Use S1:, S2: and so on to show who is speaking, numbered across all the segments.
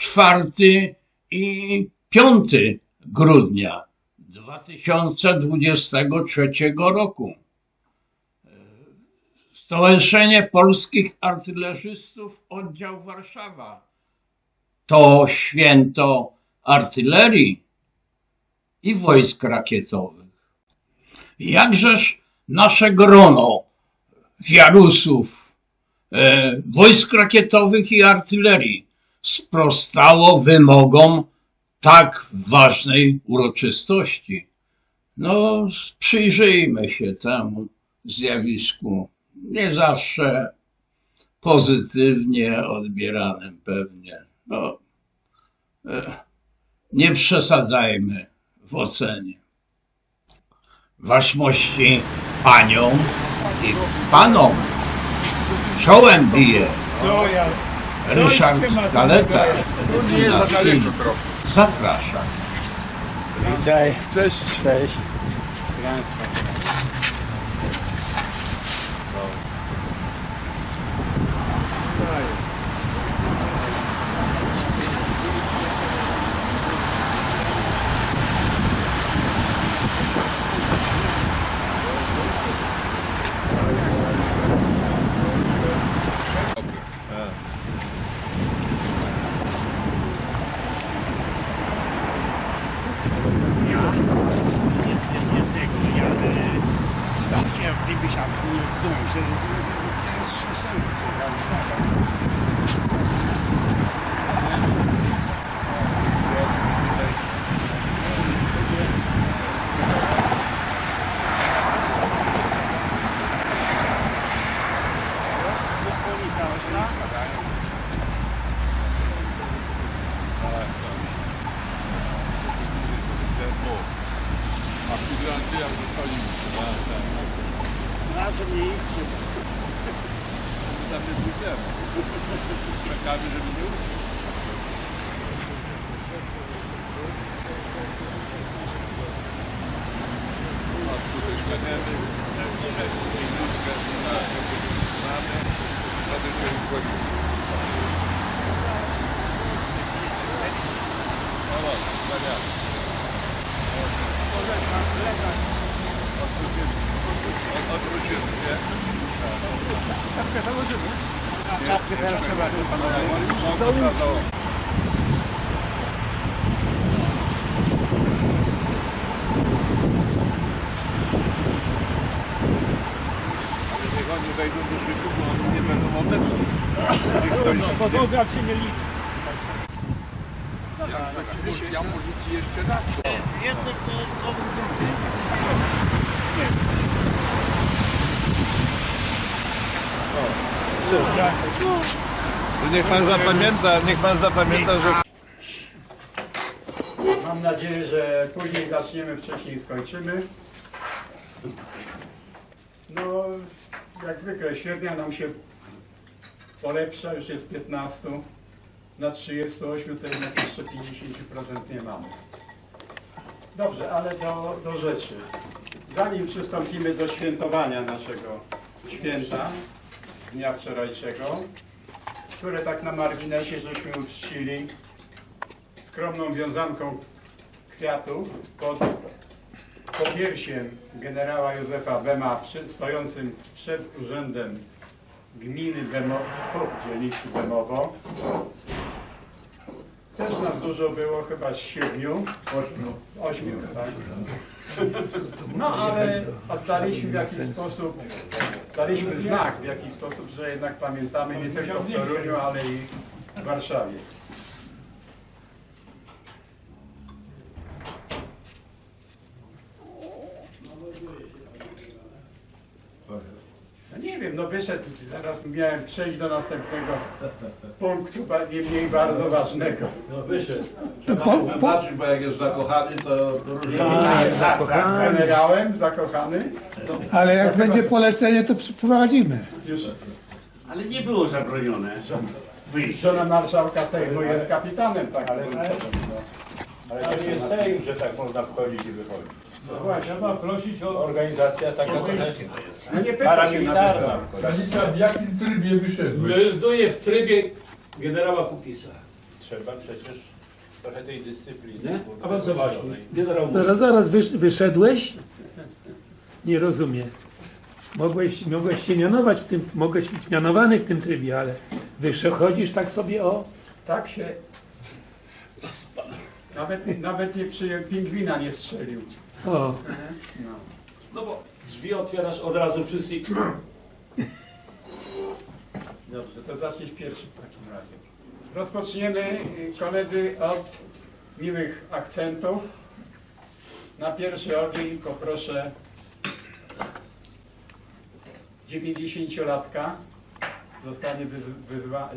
S1: 4 i 5 grudnia 2023 roku. Stowarzyszenie Polskich Artylerzystów Oddział Warszawa to święto artylerii i wojsk rakietowych. Jakżeż nasze grono wiarusów, e, wojsk rakietowych i artylerii sprostało wymogom tak ważnej uroczystości. No, przyjrzyjmy się temu zjawisku, nie zawsze pozytywnie odbieranym pewnie. No, e, nie przesadzajmy w ocenie. Waszmości paniom i panom czołem bije Ryszard Kaleta na film. Zapraszam.
S2: Witaj.
S3: Cześć.
S2: Cześć.
S3: A migranty jak zostali
S2: Razem nie idźcie.
S3: tam jest wyjdziemy. Czekamy, żeby nie uciec. A tutaj śledziemy, minutkę na mamy, wtedy się wchodzi. Halo, wspaniale. Odwrócimy. Od- Odwrócimy, nie?
S2: Czapkę teraz trzeba
S3: to niech oni wejdą do szyku, bo oni nie będą ktoś-
S2: Podłoga się nie liczy.
S3: Ja, to może, ja może ci jeszcze raz.
S2: Jedno to obrócę.
S3: Niech pan zapamięta, niech pan zapamięta, że
S4: Mam nadzieję, że później zaczniemy, wcześniej skończymy. No, jak zwykle średnia nam się polepsza, już jest 15. Na 38 to jednak jeszcze 50% nie mamy. Dobrze, ale do, do rzeczy. Zanim przystąpimy do świętowania naszego święta, dnia wczorajszego, które tak na marginesie żeśmy uczcili skromną wiązanką kwiatów pod popiersiem generała Józefa Bema przy, stojącym przed urzędem gminy Bemowo, dzielnicy Bemowo. Też nas dużo było, chyba siedmiu. Ośmiu. Ośmiu, tak. No ale oddaliśmy w jakiś sposób, daliśmy znak w jakiś sposób, że jednak pamiętamy nie tylko w Toruniu, ale i w Warszawie. No nie wiem, no wyszedł, zaraz miałem przejść do następnego punktu, nie mniej bardzo ważnego.
S5: No wyszedł. Trzeba wybaczyć, bo jak jest zakochany, to różnie.
S4: Tak, tak, tak, z generałem, zakochany.
S6: Ale jak będzie polecenie, to przeprowadzimy.
S7: Ale nie było zabronione.
S4: żona marszałka Sejmu jest kapitanem, tak. Ale,
S7: Ale to nie jest Sejm, że tak można wchodzić i wychodzić.
S4: no właśnie,
S7: Trzeba prosić o organizacja taka
S4: no
S7: paramilitarna.
S3: Stanisław, w jakim trybie wyszedłeś?
S8: Melduję w trybie generała Kupisa.
S7: trzeba przecież trochę tej dyscypliny.
S8: Awansowaliśmy. Generał
S6: Zaraz, zaraz wysz, wyszedłeś? Nie rozumiem. Mogłeś, mogłeś się mianować w tym, mogłeś być mianowany w tym trybie, ale wychodzisz tak sobie o.
S4: Tak się... Nawet, nawet nie przy pingwina nie strzelił.
S6: o.
S4: No.
S8: No bo drzwi otwierasz od razu wszyscy.
S4: Dobrze, to zaczniesz pierwszy w takim razie. Rozpoczniemy, y, koledzy, od miłych akcentów. Na pierwszy ogień poproszę 90-latka. Zostanie wyz, wyzwa,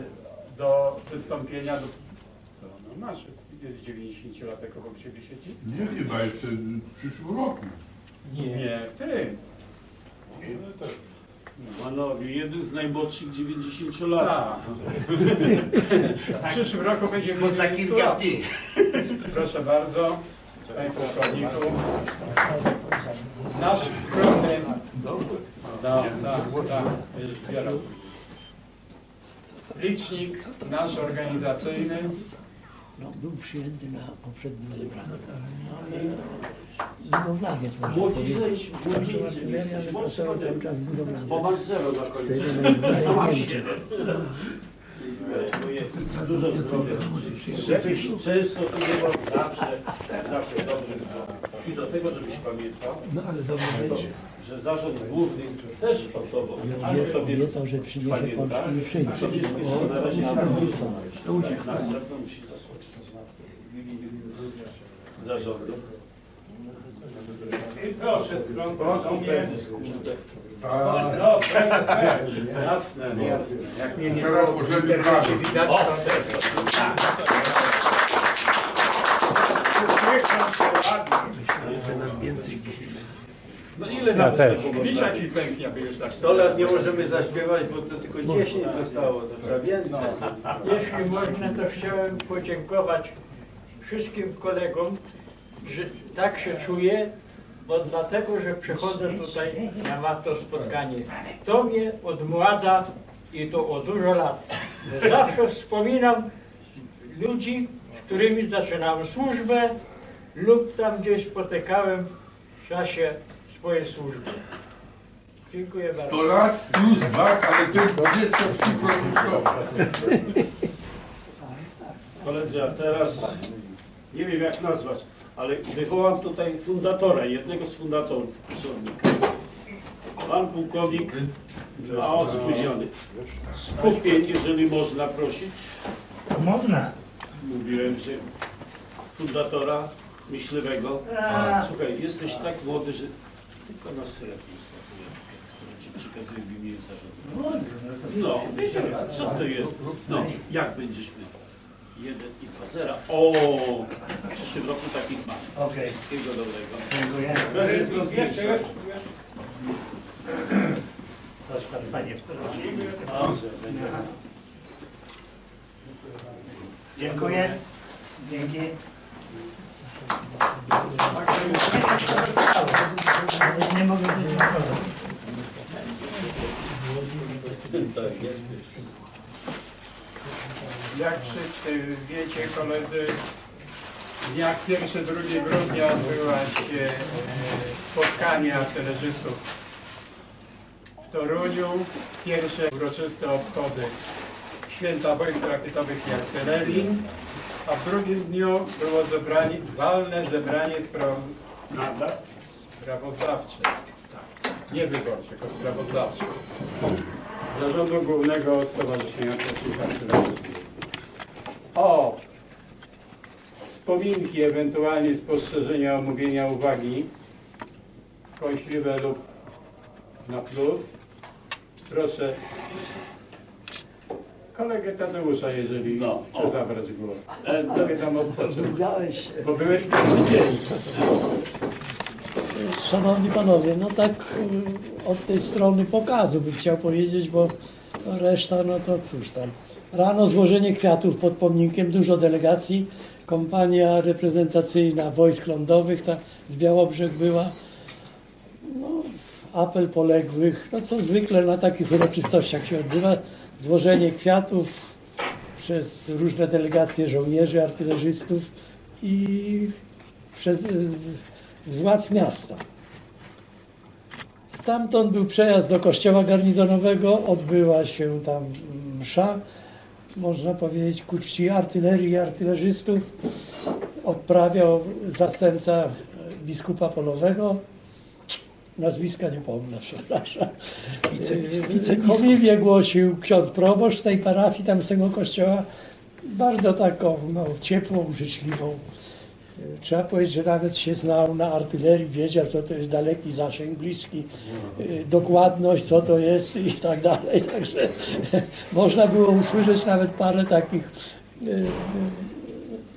S4: do wystąpienia. Do, co, no masz, jest 90-latek obok Ciebie siedzi?
S5: Nie chyba jeszcze w przyszłym roku.
S4: Nie, w tym.
S8: Panowie, jeden z najmłodszych 90 lat.
S4: Tak. W przyszłym roku będzie
S2: Bo za kilka dni.
S4: Proszę bardzo, panie pułkowniku. Nasz skromny... Tak, tak, tak. Licznik nasz organizacyjny
S9: No, był przyjęty na poprzednim zebraniu. Ale budowlanie jest można powiedzieć. pracował cały czas.
S8: Bo masz zero na końcu.
S9: tego najdłużej w Niemczech.
S8: Dużo zdrowia. Żebyś często tu nie był zawsze, zawsze dobrym zdrowiem. I do tego, żebyś pamiętał,
S6: No ale dobrze.
S8: Że zarząd główny też o tobą.
S9: Obie- Obiecał, że przyniesie pączki i przyjdzie.
S8: Na razie następno musi zasłużyć. Zarządu.
S2: Proszę,
S8: Pączką prezes, kurde.
S2: No.
S4: Jasne, jasne. Jak mnie nie było widać, to też.
S6: Że nas więcej dzisiaj będzie.
S8: No ile ja też.
S4: Lisza ci pęknie, aby już tak...
S2: 100 lat nie możemy zaśpiewać, bo to tylko 10 zostało, to trzeba więcej.
S10: Jeśli można, to chciałem podziękować wszystkim kolegom, że tak się czuję, bo dlatego, że przychodzę tutaj na was to spotkanie. To mnie odmładza i to o dużo lat. Zawsze wspominam ludzi, z którymi zaczynałem służbę lub tam gdzieś spotykałem w czasie swojej służby. Dziękuję bardzo.
S5: 100 lat plus VAT, ale to jest 23%.
S8: Koledzy, a teraz nie wiem jak nazwać, ale wywołam tutaj fundatora, jednego z fundatorów Psownika. Pan pułkownik mało spóźniony. Skupień, jeżeli można prosić.
S9: Można.
S8: Mówiłem, że fundatora myśliwego. Słuchaj, jesteś tak młody, że tylko na srebrną statuetkę, którą ci przekazuję w imieniu zarządu. No, co to jest? No, jak będziesz miał? Jeden i dwa zera. O, w przyszłym roku takich mam.
S9: Okej.
S8: Wszystkiego dobrego.
S9: Dziękuję. Proszę pan, panie. Dziękuję. Dzięki. Nie mogę
S4: Jak wszyscy wiecie, koledzy, dniach 1-2 grudnia odbyła się e, spotkanie artylerzystów w Toruniu. Pierwsze uroczyste obchody Święta Wojsk Rakietowych i Artylerii, a w drugim dniu było zebranie, walne zebranie spraw... sprawozdawcze. Nie wyborcze, tylko sprawozdawcze. Zarządu Głównego Stowarzyszenia Artylerzystów. O wspominki, ewentualnie spostrzeżenia, omówienia, uwagi kąśliwe lub na plus. Proszę kolegę Tadeusza, jeżeli
S8: No,
S4: chce
S8: o.
S4: zabrać głos. Sobie tam odpocząć,
S9: Widziałeś,
S4: bo byłeś pierwszy dzień.
S9: Szanowni panowie, no tak y, od tej strony pokazu bym chciał powiedzieć, bo reszta, no to cóż tam. Rano złożenie kwiatów pod pomnikiem, dużo delegacji, kompania reprezentacyjna wojsk lądowych ta z Białobrzeg była. No, apel poległych, no co zwykle na takich uroczystościach się odbywa, złożenie kwiatów, przez różne delegacje żołnierzy, artylerzystów i przez, z, z władz miasta. Stamtąd był przejazd do kościoła garnizonowego, odbyła się tam msza, można powiedzieć ku czci artylerii i artylerzystów. Odprawiał zastępca biskupa polowego, nazwiska nie pomnę, przepraszam. Yy, Homilię głosił ksiądz proboszcz z tej parafii, tam z tego kościoła, bardzo taką no, ciepłą, życzliwą. Yy, Trzeba powiedzieć, że nawet się znał na artylerii, wiedział co to jest daleki zasięg, bliski, yy, dokładność, co to jest i tak dalej. Także można było usłyszeć nawet parę takich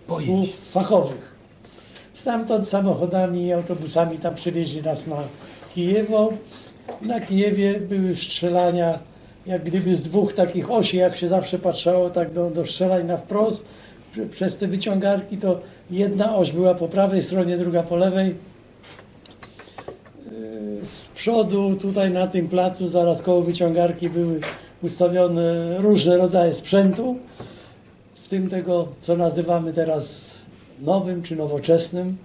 S9: słów fachowych. Stamtąd samochodami i autobusami tam przywieźli nas na Kijewo. Na Kijewie były strzelania jak gdyby z dwóch takich osi, jak się zawsze patrzało, tak do, do strzelań na wprost. Prze- Przez te wyciągarki to jedna oś była po prawej stronie, druga po lewej. Yy, Z przodu tutaj na tym placu, zaraz koło wyciągarki były ustawione różne rodzaje sprzętu, w tym tego, co nazywamy teraz nowym czy nowoczesnym.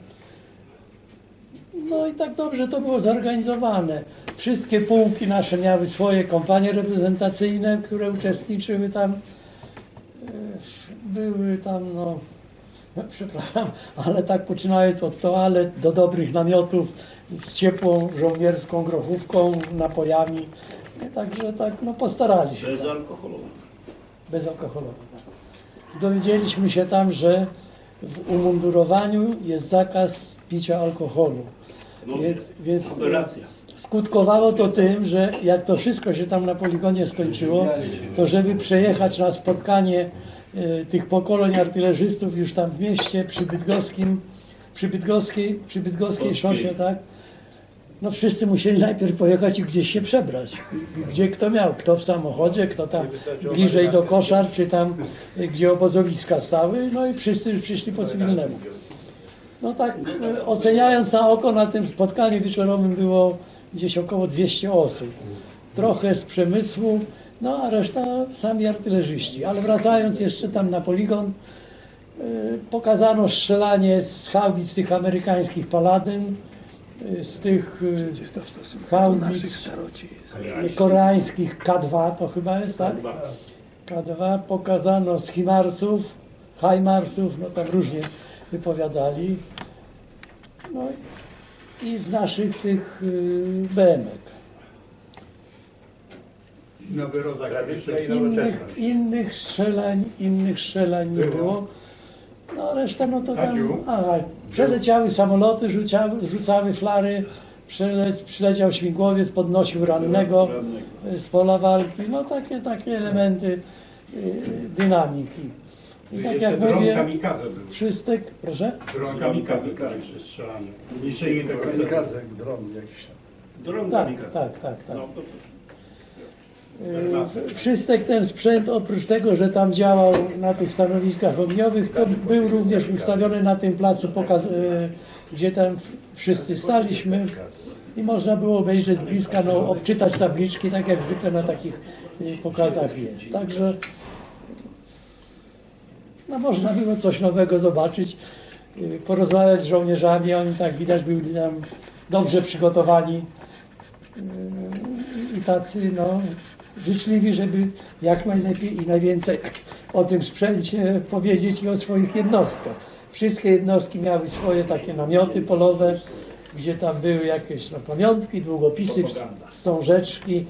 S9: No i tak dobrze to było zorganizowane. Wszystkie pułki nasze miały swoje kompanie reprezentacyjne, które uczestniczyły tam. E, Były tam, no, no, przepraszam, ale tak poczynając od toalet do dobrych namiotów z ciepłą żołnierską grochówką, napojami. Także tak, no postarali się.
S8: Bezalkoholowe.
S9: Bezalkoholowe, tak. Dowiedzieliśmy się tam, że w umundurowaniu jest zakaz picia alkoholu.
S8: No,
S9: Więc, więc skutkowało to tym, że jak to wszystko się tam na poligonie skończyło, to żeby przejechać na spotkanie e, tych pokoleń artylerzystów już tam w mieście przy Bydgoskim, przy Bydgoskiej, przy Bydgoskiej szosie, tak? No wszyscy musieli najpierw pojechać i gdzieś się przebrać. Gdzie kto miał, kto w samochodzie, kto tam bliżej do koszar, czy tam gdzie obozowiska stały, no i wszyscy już przyszli po cywilnemu. No tak, oceniając na oko, na tym spotkaniu wieczorowym było gdzieś około 200 osób. Trochę z przemysłu, no a reszta sami artylerzyści. Ale wracając jeszcze tam na poligon, e, pokazano strzelanie z haubic tych amerykańskich Paladyn, e, z tych
S6: do
S9: Haubic. koreańskich K2 to chyba jest, tak? K2 pokazano z Himarsów, Hajmarsów, no tam różnie wypowiadali. No i- z naszych tych y, BM-ek.
S4: Nowy rodzaj
S9: Innych, innych strzelań, innych strzelań nie było. No reszta no to tam,
S4: Tadziu?
S9: a, przeleciały samoloty, rzucały, rzucały flary, przele, przyleciał śmigłowiec, podnosił rannego z pola walki, no takie, takie elementy y, dynamiki. I tak jak
S7: dron
S9: mówię,
S7: kamikadze był.
S9: wszystek, proszę?
S7: Dron kamikadze był jeszcze strzelanie. Niszczenie tego
S3: Kamikadze, jak dron jakiś tam.
S8: Dron
S9: Tak,
S8: kamikadze.
S9: tak, tak, tak.
S8: No, to-
S9: Y, Wszystek ten sprzęt, oprócz tego, że tam działał na tych stanowiskach ogniowych, to był również ustawiony na tym placu, pokaz, y, gdzie tam wszyscy staliśmy i można było obejrzeć z bliska, no, obczytać tabliczki, tak jak zwykle na takich y, pokazach jest. Także no, można było coś nowego zobaczyć, y, porozmawiać z żołnierzami, oni tak widać byli tam dobrze przygotowani y, i tacy no, życzliwi, żeby jak najlepiej i najwięcej o tym sprzęcie powiedzieć i o swoich jednostkach. Wszystkie jednostki miały swoje takie namioty polowe, gdzie tam były jakieś no, pamiątki, długopisy, ws- wstążeczki,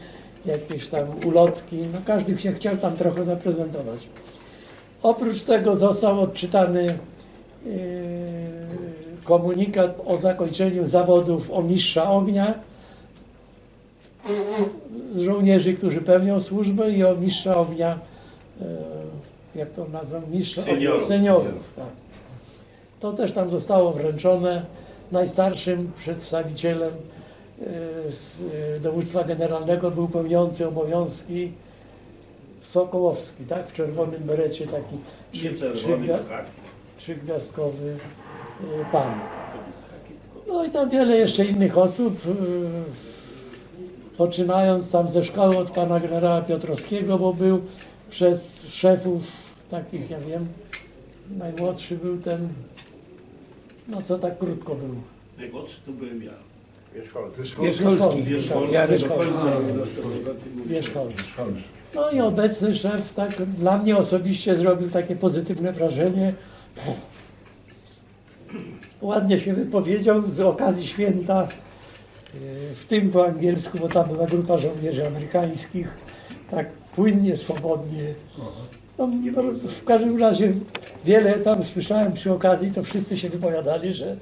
S9: jakieś tam ulotki. No, każdy się chciał tam trochę zaprezentować. Oprócz tego został odczytany yy, komunikat o zakończeniu zawodów o mistrza ognia z żołnierzy, którzy pełnią służbę i o mistrza ognia, e, jak to nazwą, mistrza ognia
S8: Seniorów.
S9: seniorów. Tak. To też tam zostało wręczone najstarszym przedstawicielem e, z e, dowództwa generalnego był pełniący obowiązki Sokołowski, tak, w czerwonym berecie taki
S8: czerwony,
S9: trzygwia- trzygwiazdkowy e, pan. No i tam wiele jeszcze innych osób, e, poczynając tam ze szkoły od pana generała Piotrowskiego, bo był przez szefów takich ja wiem. Najmłodszy był ten, no co tak krótko był.
S8: Najmłodszy to byłem ja.
S6: Wierzcholski.
S8: Wierzcholski
S6: Jarek
S8: do końca
S9: Wierzcholski. No i obecny szef tak dla mnie osobiście zrobił takie pozytywne wrażenie. Ładnie się wypowiedział z okazji święta, yy, w tym po angielsku, bo tam była grupa żołnierzy amerykańskich, tak płynnie, swobodnie. No, w każdym razie wiele tam słyszałem przy okazji, to wszyscy się wypowiadali, że,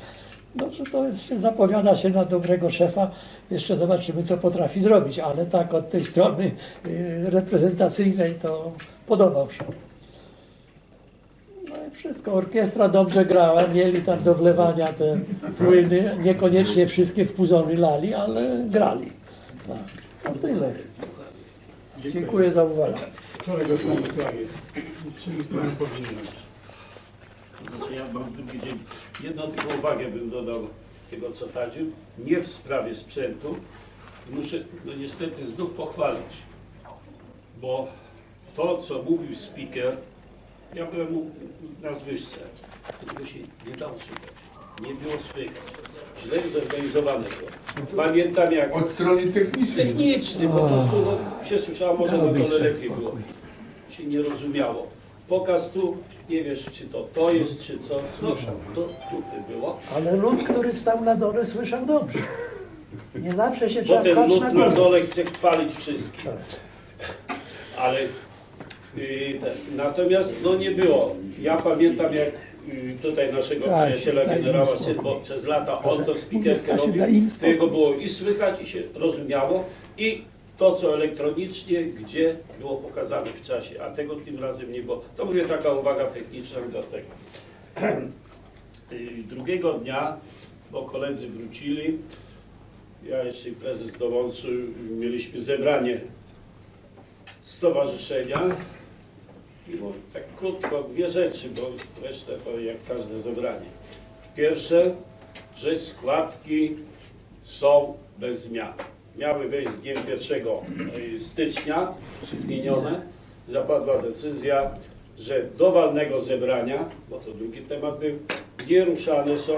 S9: że to jest, się zapowiada się na dobrego szefa. Jeszcze zobaczymy, co potrafi zrobić, ale tak od tej strony y, reprezentacyjnej to podobał się. No i wszystko. Orkiestra dobrze grała, mieli tam do wlewania te płyny. Niekoniecznie wszystkie w puzony lali, ale grali. Tak, no tyle. Dziękuję za uwagę.
S8: Znaczy ja mam drugi dzień. Jedną tylko uwagę bym dodał tego, co Tadziu. Nie w sprawie sprzętu. Muszę no niestety znów pochwalić, bo to, co mówił speaker, ja byłem u- na zwyżce, to tego się nie dało słuchać. Nie było słychać. Źle zorganizowane było. Pamiętam jak
S3: Od strony technicznej.
S8: techniczny, po prostu no, się słyszało, może na dole lepiej było. Się nie rozumiało. Pokaz tu, nie wiesz, czy to to jest, czy co. No, to dupy było.
S9: Ale lud, który stał na dole, słyszał dobrze. Nie zawsze się
S8: Bo
S9: trzeba
S8: ten
S9: pchać
S8: lud
S9: na
S8: dole chce chwalić wszystkich. Ale y, ten, natomiast no nie było. Ja pamiętam jak y, tutaj naszego
S6: Daj,
S8: przyjaciela generała. Syrbo przez lata on to
S6: Stasiu,
S8: robił, to jego było i słychać i się rozumiało i to co elektronicznie, gdzie było pokazane w czasie, a tego tym razem nie było. To mówię taka uwaga techniczna do tego. Drugiego dnia, bo koledzy wrócili, ja jeszcze prezes dowolczy, mieliśmy zebranie stowarzyszenia i było tak krótko dwie rzeczy, bo resztę to jak każde zebranie. Pierwsze, że składki są bez zmian. Miały wejść z dniem 1 stycznia, zmienione. Zapadła decyzja, że do walnego zebrania, bo to drugi temat był, nie ruszane są.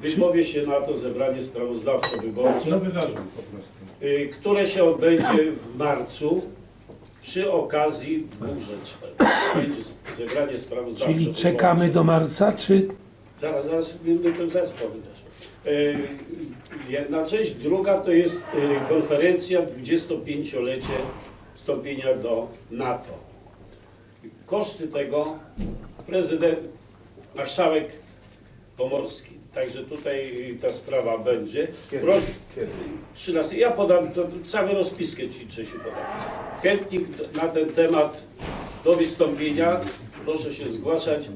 S8: Wypowie się na to zebranie
S3: No po prostu.
S8: y, które się odbędzie w marcu przy okazji dwóch rzeczy. Będzie zebranie sprawozdawcze.
S6: Czyli czekamy do marca, czy
S8: Zaraz, zaraz, będę to zaraz powiem też. Y, Jedna część, druga to jest y, konferencja 25-lecie wstąpienia do NATO. Koszty tego prezydent, marszałek Pomorski. Także tutaj ta sprawa będzie. Proś, 13. Ja podam to, całą rozpiskę Ci, Czesiu, podam. Chętnik na ten temat do wystąpienia, proszę się zgłaszać,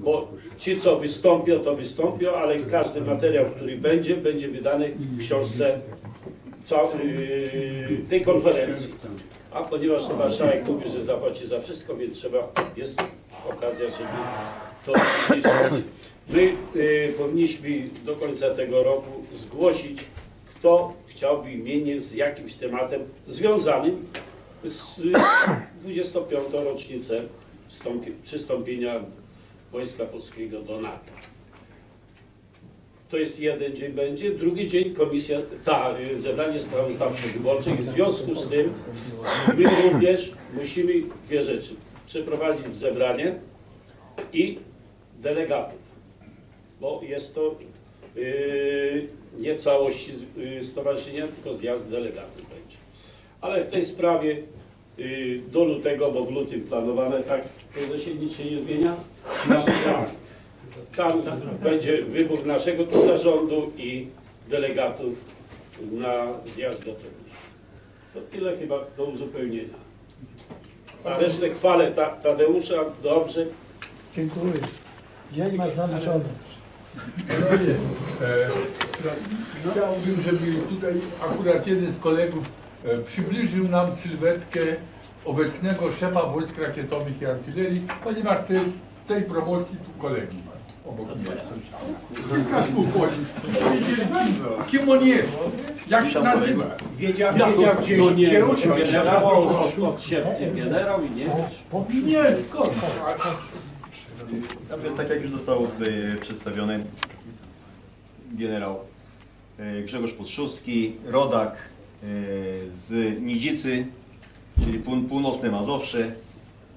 S8: bo ci, co wystąpią, to wystąpią, ale każdy materiał, który będzie, będzie wydany w książce yy, tej konferencji. A ponieważ to marszałek mówi, że zapłaci za wszystko, więc trzeba, jest okazja, żeby to zmieścić. My y, powinniśmy do końca tego roku zgłosić, kto chciałby imienie z jakimś tematem związanym z 25. rocznicę przystąpienia Wojska Polskiego do NATO. To jest jeden dzień będzie. Drugi dzień komisja, ta, y, zebranie sprawozdawcze wyborcze i w związku z tym my również musimy dwie rzeczy. Przeprowadzić zebranie i delegatów, bo jest to yy, nie całości yy, stowarzyszenia, tylko zjazd delegatów będzie. Ale w tej sprawie yy, do lutego, bo w lutym planowane, tak, prezesie nic się nie zmienia? Tak. Tam będzie wybór naszego tu zarządu i delegatów na zjazd do Torunia. To tyle chyba do uzupełnienia. A resztę chwalę Ta- Tadeusza, dobrze,
S9: Dziękuję. Dzień masz zaliczony.
S3: Panowie, e, chciałbym, żeby tutaj akurat jeden z kolegów e, przybliżył nam sylwetkę obecnego szefa wojsk rakietowych i artylerii, ponieważ to jest w tej promocji tu kolegi. Obok mnie. Kilka słów o nim. Kim on jest? Jak się nazywa?
S4: Wiedział,
S8: Ja
S4: wiedział
S8: to,
S4: gdzie,
S8: no nie,
S4: gdzie usiąść.
S8: generał generał i nie wiesz.
S3: Nie, skąd?
S11: Natomiast tak jak już zostało tutaj przedstawione, generał e, Grzegorz Podszewski, rodak e, z Nidzicy, czyli pół- północne Mazowsze.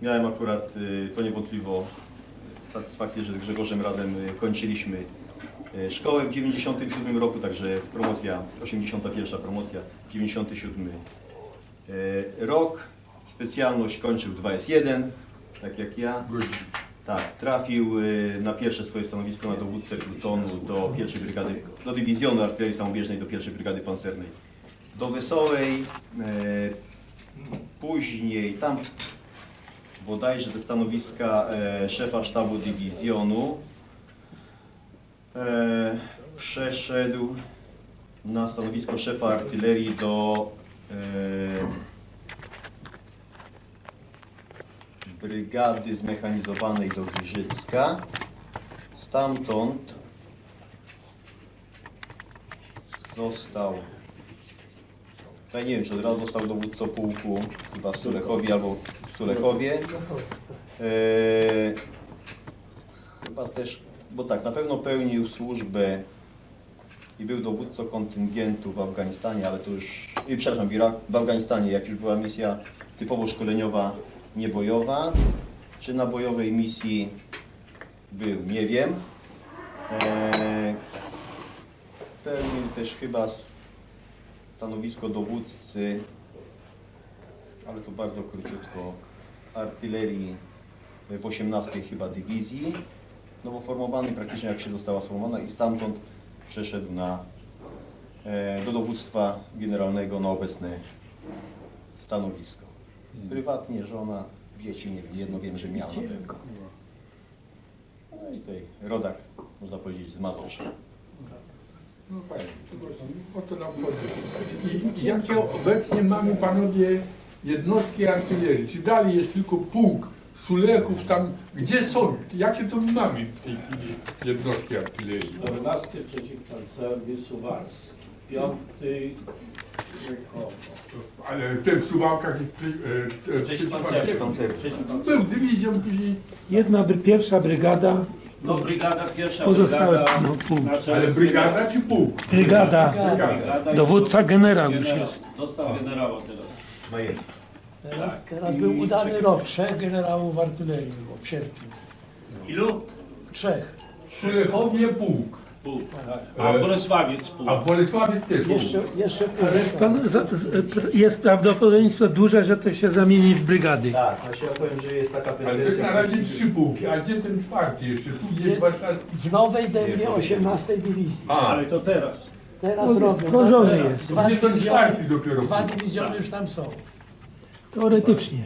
S11: Miałem akurat, e, to niewątpliwo, satysfakcję, że z Grzegorzem razem e, kończyliśmy szkołę w 97 roku, także promocja, 81 promocja, 97 e, rok. Specjalność kończył 2S1, tak jak ja. Tak, trafił y, na pierwsze swoje stanowisko na dowódcę plutonu do pierwszej brygady, do dywizjonu artylerii samobieżnej do pierwszej brygady pancernej. Do Wesołej, później tam bodajże te stanowiska e, szefa sztabu dywizjonu e, przeszedł na stanowisko szefa artylerii do e, Brygady Zmechanizowanej do Giżycka. Stamtąd został, ja nie wiem, czy od razu został dowódcą pułku, chyba w Sulechowie albo w Sulechowie. Eee, chyba też, bo tak, na pewno pełnił służbę i był dowódcą kontyngentu w Afganistanie, ale to już, i, przepraszam, w, Iraku, w Afganistanie, jak już była misja typowo szkoleniowa, niebojowa. Czy na bojowej misji był, nie wiem. Eee, pełnił też chyba stanowisko dowódcy, ale to bardzo króciutko, artylerii w 18 chyba dywizji. Nowo formowany praktycznie jak się została sformowana i stamtąd przeszedł na, e, do dowództwa generalnego na obecne stanowisko. Prywatnie żona, dzieci, nie wiem, jedno wiem, że miała na pewno. No i tutaj rodak, można powiedzieć, z Mazowsza.
S3: No fajnie, przepraszam, o to nam chodzi. I jakie obecnie mamy panowie jednostki artylerii? Czy dalej jest tylko pułk Sulechów tam? Gdzie są? Jakie to my mamy w tej chwili jednostki artylerii?
S8: 14 przeciwpancerny Suwalski, 5 Rzekowo.
S3: Ale te w Suwałkach jest e, e,
S8: Przeciwpancerny.
S11: Pancerny.
S8: Przeciwpancerny.
S3: Był dywizją później,
S6: Jedna pierwsza brygada,
S8: No brygada, pierwsza
S6: Pozostałe,
S8: brygada.
S6: no,
S8: na czele
S3: ale
S8: z
S3: brygada czy pułk?
S6: brygada,
S3: Brygada.
S8: Brygada i
S6: dowódca generał już
S8: generał.
S6: jest.
S8: Dostał generała teraz.
S11: Majewski.
S9: Teraz, teraz był udany rok. Trzech generałów artylerii było w sierpniu.
S11: Ilu?
S9: Trzech.
S3: Sulechowie pułk,
S8: Pół. A Bolesławiec pół.
S3: a Bolesławiec też pułk.
S9: Jeszcze, jeszcze pół.
S6: Pan, za, z, jest prawdopodobieństwo duże, że to się zamieni w brygady.
S11: Tak, właśnie ja powiem, że jest taka
S3: Ale to jest
S11: tendencja.
S3: na razie trzy pułki, a gdzie ten czwarty jeszcze? Tu jest
S9: Jest-
S3: warszawski.
S9: W Nowej Dębie 18 dywizji.
S3: A,
S8: Ale to teraz.
S9: Teraz robią.
S6: Tworzony
S9: tak?
S6: jest,
S9: Dwa
S3: gdzie ten
S9: dywizjony,
S3: czwarty dopiero
S9: dwa dywizjony już tam są.
S6: Teoretycznie.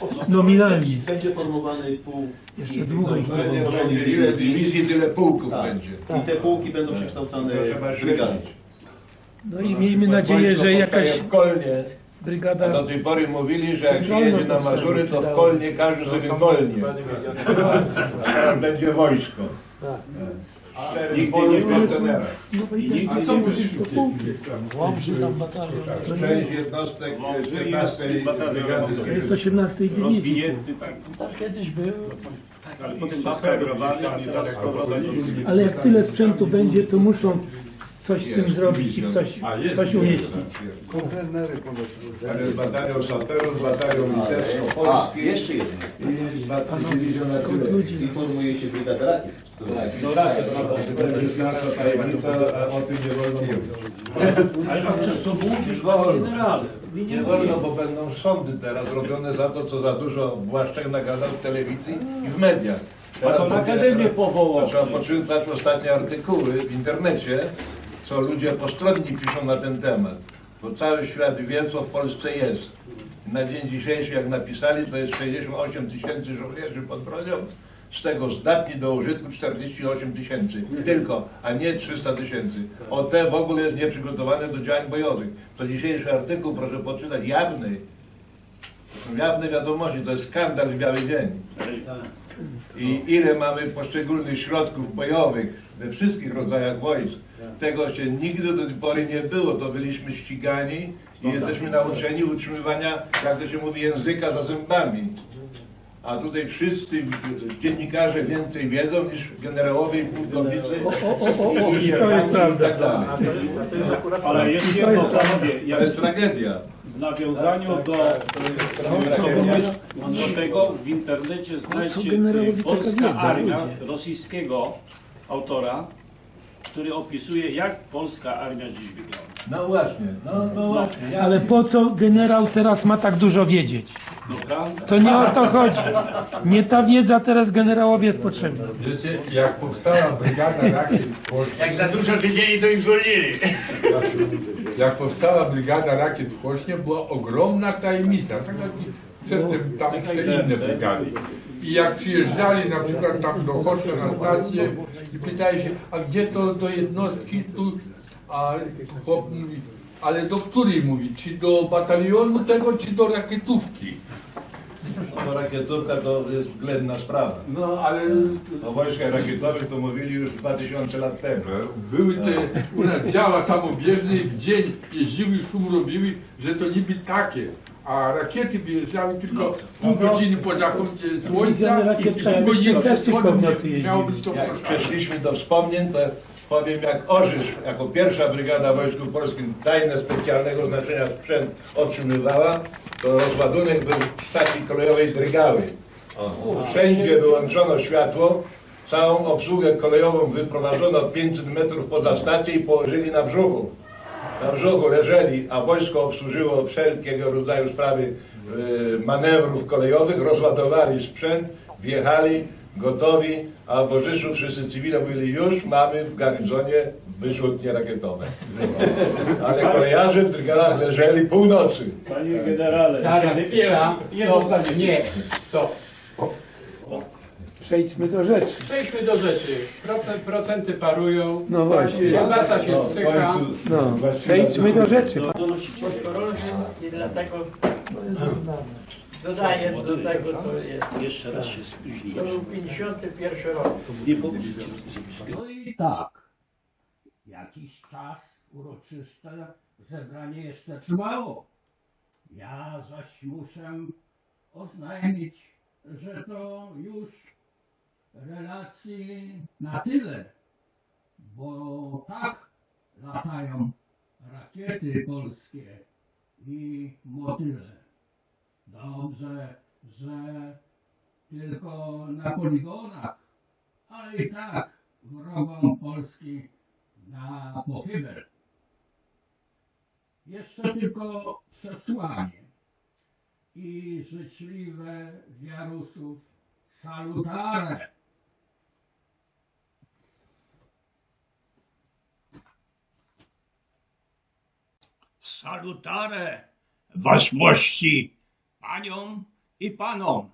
S11: No
S6: Nominalnie.
S11: Będzie formowany pół.
S6: Jeszcze długo.
S11: i-
S5: Ile dywizji, tyle pułków
S11: Tak.
S5: będzie.
S11: I te pułki będą przekształcone
S5: Trzeba
S11: w brygady.
S6: No i miejmy nadzieję, że jakaś
S5: w Kolnie. A
S6: brygada
S5: do tej pory mówili, że jak się jedzie na Mazury, to w. Kolnie każdy sobie kolnie. A teraz będzie wojsko. W czterech
S8: Nigdy nie
S5: w
S8: było.
S5: kontenerach.
S6: no i
S8: nigdy
S3: A co
S8: nie
S3: w Rzeszu w tej chwili? tam?
S9: Łomży tam batalion.
S5: Część jednostek
S8: Wąży
S5: 14
S8: jest batalion.
S5: brygady
S6: to jest 18 dywizji.
S8: rozwinięty tak.
S9: Tak kiedyś był.
S8: Ale potem zaskadrowany, a teraz z powrotem do
S6: Ale jak tyle sprzętu będzie, to muszą coś z tym zrobić i w coś, w coś umieścić.
S5: Ale jest batalion saperów, batalion
S11: A,
S5: litewsko-polski
S11: jeszcze jedno.
S5: i batalion dywizjon artylerii.
S11: Informuje się brygada rakiet.
S8: do rakiet.
S5: To jest nasza tajemnica, a o tym nie wolno mówić.
S8: Ale pan też to mówisz,
S5: Wolno.
S8: generale. Mi nie
S5: Nie wolno, bo będą sądy teraz robione za to, co za dużo Błaszczak nagadał w telewizji i w mediach.
S8: A
S5: Teraz
S8: to na
S5: będzie-
S8: Akademię powołał.
S5: Trzeba poczytać ostatnie artykuły w internecie, co ludzie postronni piszą na ten temat. Bo cały świat wie, co w Polsce jest. Na dzień dzisiejszy, jak napisali, to jest 68 tysięcy żołnierzy pod bronią, z tego zdatni do użytku 48 tysięcy. Tylko, a nie 300 tysięcy. O te w ogóle jest nieprzygotowane do działań bojowych. To dzisiejszy artykuł, proszę poczytać, jawny. To są jawne wiadomości, to jest skandal w biały dzień. I ile mamy poszczególnych środków bojowych we wszystkich rodzajach wojsk. Tego się nigdy do tej pory nie było. To byliśmy ścigani i jesteśmy nauczeni utrzymywania, jak to się mówi, języka za zębami. A tutaj wszyscy dziennikarze więcej wiedzą niż generałowie i pułkownicy. I sierżanci i tak dalej.
S8: Ale jest jedno, panowie,
S5: To jest tragedia.
S8: w nawiązaniu do, do tego w internecie znajdzie
S6: generałowi taka
S8: polska armia rosyjskiego autora, który opisuje jak polska armia dziś wygląda.
S5: No właśnie, no, no właśnie. Ja
S6: Ale po co generał teraz ma tak dużo wiedzieć?
S8: Dobra?
S6: To nie o to chodzi. Nie ta wiedza teraz generałowi jest potrzebna.
S3: Wiecie, jak powstała brygada rakiet w Polsce,
S1: Jak za dużo wiedzieli, to ich zwolnili.
S3: jak powstała brygada rakiet w Chośnie, była ogromna tajemnica, tak jak przedtem tam te inne brygady. I jak przyjeżdżali na przykład tam do Choszcza na stację i pytali się, a gdzie to do jednostki tu, a chłop mówi, ale do której mówi, czy do batalionu tego, czy do rakietówki?
S5: No rakietówka to jest względna sprawa.
S3: No ale
S5: O wojskach rakietowych to mówili już 2000 lat temu.
S3: Były te u nas działa samobieżne i w dzień jeździły, szum robiły, że to niby takie. A rakiety wyjeżdżały tylko pół godziny po zachodzie słońca i pół godziny
S6: też
S3: przed
S6: w
S3: wschodem miało być to
S5: Jak przeszliśmy do wspomnień, to powiem jak Orzysz, jako pierwsza brygada w Wojsku Polskim tajne specjalnego znaczenia sprzęt otrzymywała, to rozładunek był z takiej kolejowej drygały. Wszędzie wyłączono światło, całą obsługę kolejową wyprowadzono 500 metrów poza stację i położyli na brzuchu. Na brzuchu leżeli, a wojsko obsłużyło wszelkiego rodzaju sprawy e, manewrów kolejowych, rozładowali sprzęt, wjechali, gotowi, a w Orzyszu wszyscy cywile mówili, już mamy w garnizonie wyrzutnie rakietowe. Ale kolejarze w drygadach leżeli północy.
S8: Panie generale,
S10: Chwila, stop, nie.
S4: Stop.
S6: Przejdźmy do rzeczy.
S4: Przejdźmy do rzeczy. Procent, procenty parują.
S6: No właśnie.
S4: Kiełbasa się sycha.
S6: No, przejdźmy do rzeczy.
S8: do, donosicie.
S10: Podporążę i dlatego dodaję do tego, co jest.
S8: Jeszcze raz się
S10: To
S8: spóźniłem.
S10: był 51 rok.
S8: Nie przy-
S1: No i tak. Jakiś czas uroczyste zebranie jeszcze trwało. Ja zaś muszę oznajmić, że to już relacji na tyle, bo tak latają rakiety polskie i motyle. Dobrze, że tylko na poligonach, ale i tak wrogom Polski na pochybę. Jeszcze tylko przesłanie i życzliwe wiarusów salutare. Salutare waszmości paniom i panom.